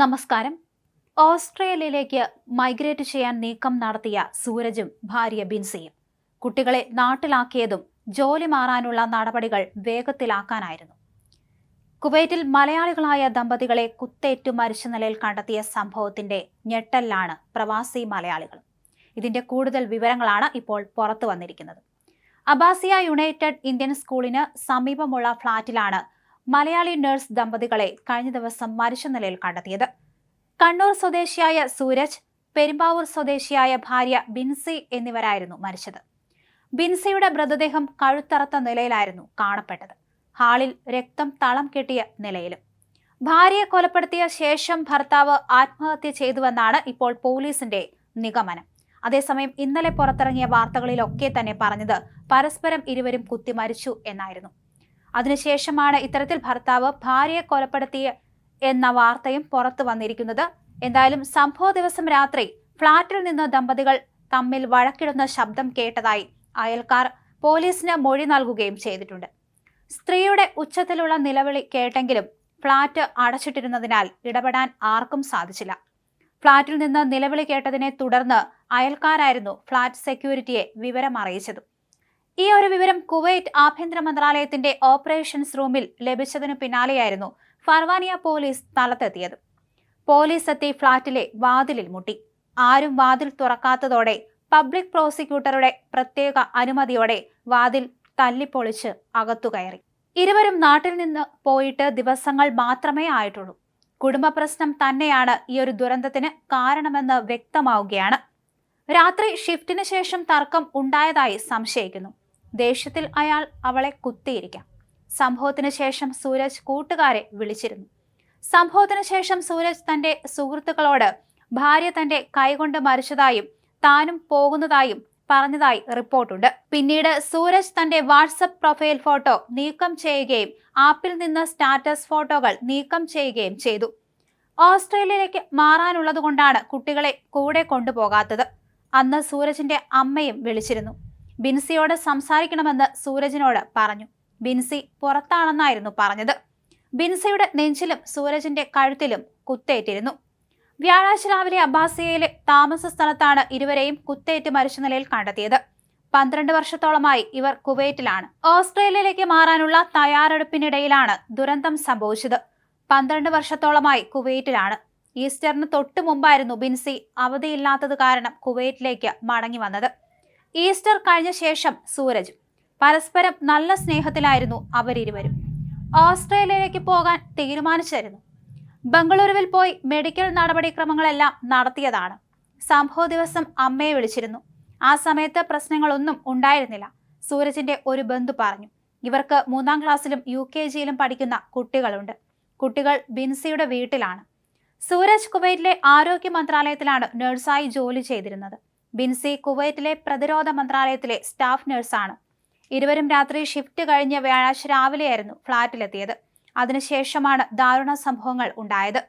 നമസ്കാരം. ഓസ്ട്രേലിയയിലേക്ക് മൈഗ്രേറ്റ് ചെയ്യാൻ നീക്കം നടത്തിയ സൂരജും ഭാര്യ ബിൻസിയും കുട്ടികളെ നാട്ടിലാക്കിയതും ജോലി മാറാനുള്ള നടപടികൾ വേഗത്തിലാക്കാനായിരുന്നു. കുവൈറ്റിൽ മലയാളികളായ ദമ്പതികളെ കുത്തേറ്റു മരിച്ച നിലയിൽ കണ്ടെത്തിയ സംഭവത്തിന്റെ ഞെട്ടലിലാണ് പ്രവാസി മലയാളികൾ ഇതിന്റെ കൂടുതൽ വിവരങ്ങളാണ് ഇപ്പോൾ പുറത്തു വന്നിരിക്കുന്നത്. അബാസിയ യുണൈറ്റഡ് ഇന്ത്യൻ സ്കൂളിന് സമീപമുള്ള ഫ്ളാറ്റിലാണ് മലയാളി നഴ്സ് ദമ്പതികളെ കഴിഞ്ഞ ദിവസം മരിച്ച നിലയിൽ കണ്ടെത്തിയത്. കണ്ണൂർ സ്വദേശിയായ സൂരജ് പെരുമ്പാവൂർ സ്വദേശിയായ ഭാര്യ ബിൻസി എന്നിവരായിരുന്നു മരിച്ചത്. ബിൻസിയുടെ മൃതദേഹം കഴുത്തറത്ത നിലയിലായിരുന്നു കാണപ്പെട്ടത്. ഹാളിൽ രക്തം തളം കെട്ടിയ നിലയിലും. ഭാര്യയെ കൊലപ്പെടുത്തിയ ശേഷം ഭർത്താവ് ആത്മഹത്യ ചെയ്തുവെന്നാണ് ഇപ്പോൾ പോലീസിന്റെ നിഗമനം. അതേസമയം ഇന്നലെ പുറത്തിറങ്ങിയ വാർത്തകളിലൊക്കെ തന്നെ പറഞ്ഞത് പരസ്പരം ഇരുവരും കുത്തിമരിച്ചു എന്നായിരുന്നു. അതിനുശേഷമാണ് ഇത്തരത്തിൽ ഭർത്താവ് ഭാര്യയെ കൊലപ്പെടുത്തിയ എന്ന വാർത്തയും പുറത്തു വന്നിരിക്കുന്നത്. എന്തായാലും സംഭവ ദിവസം രാത്രി ഫ്ളാറ്റിൽ നിന്ന് ദമ്പതികൾ തമ്മിൽ വഴക്കിടുന്ന ശബ്ദം കേട്ടതായി അയൽക്കാർ പോലീസിന് മൊഴി നൽകുകയും ചെയ്തിട്ടുണ്ട്. സ്ത്രീയുടെ ഉച്ചത്തിലുള്ള നിലവിളി കേട്ടെങ്കിലും ഫ്ളാറ്റ് അടച്ചിട്ടിരുന്നതിനാൽ ഇടപെടാൻ ആർക്കും സാധിച്ചില്ല. ഫ്ളാറ്റിൽ നിന്ന് നിലവിളി കേട്ടതിനെ തുടർന്ന് അയൽക്കാരായിരുന്നു ഫ്ളാറ്റ് സെക്യൂരിറ്റിയെ വിവരം അറിയിച്ചത് ഈ ഒരു വിവരം കുവൈറ്റ് ആഭ്യന്തര മന്ത്രാലയത്തിന്റെ ഓപ്പറേഷൻസ് റൂമിൽ ലഭിച്ചതിനു പിന്നാലെയായിരുന്നു ഫർവാനിയ പോലീസ് സ്ഥലത്തെത്തിയത്. പോലീസ് എത്തി ഫ്ളാറ്റിലെ വാതിലിൽ മുട്ടി. ആരും വാതിൽ തുറക്കാത്തതോടെ പബ്ലിക് പ്രോസിക്യൂട്ടറുടെ പ്രത്യേക അനുമതിയോടെ വാതിൽ തല്ലിപ്പൊളിച്ച് അകത്തുകയറി ഇരുവരും നാട്ടിൽ നിന്ന് പോയിട്ട് ദിവസങ്ങൾ മാത്രമേ ആയിട്ടുള്ളൂ. കുടുംബ പ്രശ്നം തന്നെയാണ് ഈ ഒരു ദുരന്തത്തിന് കാരണമെന്ന് വ്യക്തമാവുകയാണ്. രാത്രി ഷിഫ്റ്റിന് ശേഷം തർക്കം ഉണ്ടായതായി സംശയിക്കുന്നു. ദേഷ്യത്തിൽ അയാൾ അവളെ കുത്തിയിരിക്കാം. സംഭവത്തിന് ശേഷം സൂരജ് കൂട്ടുകാരെ വിളിച്ചിരുന്നു. സംഭവത്തിന് ശേഷം സൂരജ് തന്റെ സുഹൃത്തുക്കളോട് ഭാര്യ തന്റെ കൈകൊണ്ട് മരിച്ചതായും താനും പോകുന്നതായും പറഞ്ഞതായി റിപ്പോർട്ടുണ്ട്. പിന്നീട് സൂരജ് തന്റെ വാട്സപ്പ് പ്രൊഫൈൽ ഫോട്ടോ നീക്കം ചെയ്യുകയും ആപ്പിൽ നിന്ന് സ്റ്റാറ്റസ് ഫോട്ടോകൾ നീക്കം ചെയ്യുകയും ചെയ്തു. ഓസ്ട്രേലിയയിലേക്ക് മാറാനുള്ളതുകൊണ്ടാണ് കുട്ടികളെ കൂടെ കൊണ്ടുപോകാത്തത്. അന്ന് സൂരജിന്റെ അമ്മയും വിളിച്ചിരുന്നു. ബിൻസിയോട് സംസാരിക്കണമെന്ന് സൂരജിനോട് പറഞ്ഞു. ബിൻസി പുറത്താണെന്നായിരുന്നു പറഞ്ഞത്. ബിൻസിയുടെ നെഞ്ചിലും സൂരജിന്റെ കഴുത്തിലും കുത്തേറ്റിരുന്നു. വ്യാഴാഴ്ച രാവിലെ അബ്ബാസിയയിലെ താമസ സ്ഥലത്താണ് ഇരുവരെയും കുത്തേറ്റ് മരിച്ച നിലയിൽ കണ്ടെത്തിയത്. പന്ത്രണ്ട് വർഷത്തോളമായി ഇവർ കുവൈറ്റിലാണ്. ഓസ്ട്രേലിയയിലേക്ക് മാറാനുള്ള തയ്യാറെടുപ്പിനിടയിലാണ് ദുരന്തം സംഭവിച്ചത്. പന്ത്രണ്ട് വർഷത്തോളമായി കുവൈറ്റിലാണ്. ഈസ്റ്ററിന് തൊട്ടു മുമ്പായിരുന്നു ബിൻസി അവധിയില്ലാത്തത് കാരണം കുവൈറ്റിലേക്ക് മടങ്ങി വന്നത്. ഈസ്റ്റർ കഴിഞ്ഞ ശേഷം സൂരജ്. പരസ്പരം നല്ല സ്നേഹത്തിലായിരുന്നു അവരിരുവരും ഓസ്ട്രേലിയയിലേക്ക് പോകാൻ തീരുമാനിച്ചിരുന്നു ബംഗളൂരുവിൽ പോയി മെഡിക്കൽ നടപടിക്രമങ്ങളെല്ലാം നടത്തിയതാണ്. സംഭവ ദിവസം അമ്മയെ വിളിച്ചിരുന്നു. ആ സമയത്ത് പ്രശ്നങ്ങളൊന്നും ഉണ്ടായിരുന്നില്ല. സൂരജിന്റെ ഒരു ബന്ധു പറഞ്ഞു. ഇവർക്ക് മൂന്നാം ക്ലാസ്സിലും യു കെ ജിയിലും പഠിക്കുന്ന കുട്ടികളുണ്ട്. കുട്ടികൾ ബിൻസിയുടെ വീട്ടിലാണ്. സൂരജ് കുവൈറ്റിലെ ആരോഗ്യ മന്ത്രാലയത്തിലാണ് നഴ്സായി ജോലി ചെയ്തിരുന്നത്. ബിൻസി കുവൈറ്റിലെ പ്രതിരോധ മന്ത്രാലയത്തിലെ സ്റ്റാഫ് നഴ്സാണ്. ഇരുവരും രാത്രി ഷിഫ്റ്റ് കഴിഞ്ഞ വ്യാഴാഴ്ച രാവിലെയായിരുന്നു ഫ്ളാറ്റിലെത്തിയത്. അതിനുശേഷമാണ് ദാരുണ സംഭവങ്ങൾ ഉണ്ടായത്.